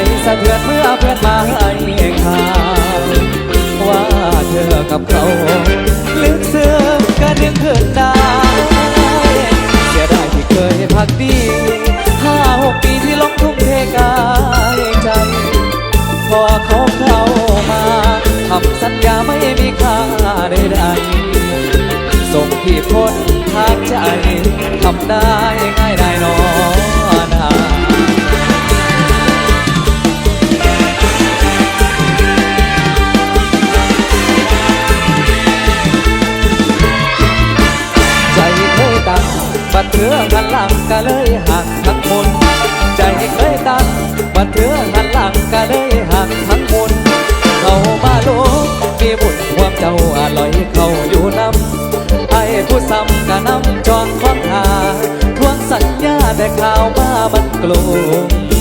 ใจสะเทือนเมื่อเพื่อนมาให้ข่าวว่าเธอกับเขาลึกซึ้งกันยังเกินได้เสียดายที่เคยพักดีห้าหกปีที่ลงทุ่มเทกายใจ พอเขาเข้ามาทำสัญญาไม่มีค่าใดๆส่งที่พ้นทางใจทำได้ง่ายได้นอน เธอหันหลังก็เลยหักทั้งหมดใจเคยตั้งบัดเธอหันหลังก็เลยหักทั้งหมดเข้ามาโลกมีบุญความเจ้าอร่อยเข้าอยู่นำไอ้ผู้ซ้ำก็นำจองความหาทวงสัญญาแต่ข่าวมามันกลุ่ม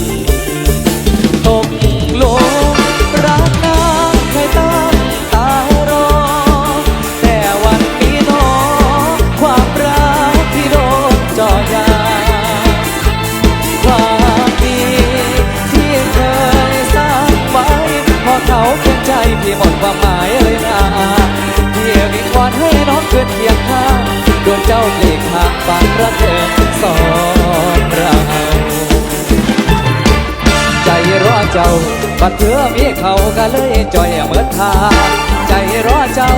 ใจพี่หมดความหมายเลยนะพี่วิงวอนให้น้องเกินเคียงข้างดวงเจ้าเปลี่ยนทางฝันรักเธอสองเราใจรอเจ้าบัดเถือมีเขาก็เลยจ่อยเหมือนทาใจรอเจ้า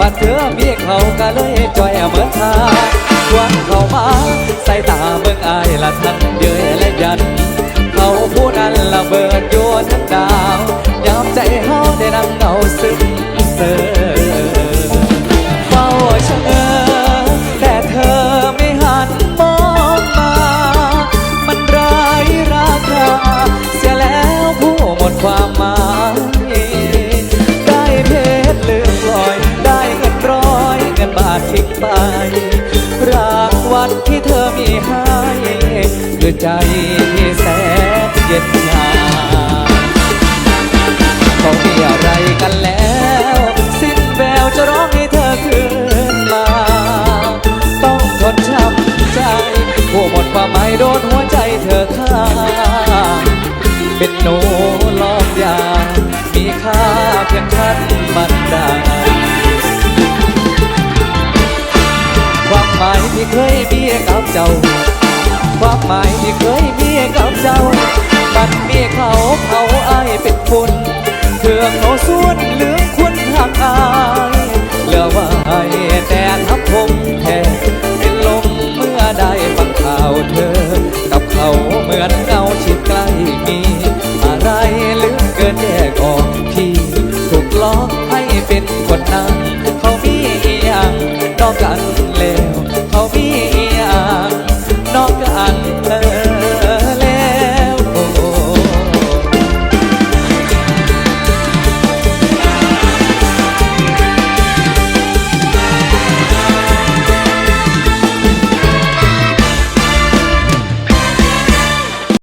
บัดเถือมีเขาก็เลยจ่อยเหมือนทาหวังเข้ามาใส่ตาเบิ่งอายละทั้งเย้ยและยันเขาผู้นั้นละเบิดโยน ไป รางวัลที่เธอมีให้คือใจที่แสนเย็นชาเขามีอะไรกันแล้ว สิ้นแววจะร้องให้เธอคืนมา ต้องทนช้ำใจผู้หมดความหมายโดนหัวใจเธอฆ่าเป็นหนู ที่เคยมีกับเจ้า ความหมายที่เคยมีกับเจ้าบัดเมียเขาเขาอายเป็นคนเถื่อเขาส่วนเหลืองควรหักอา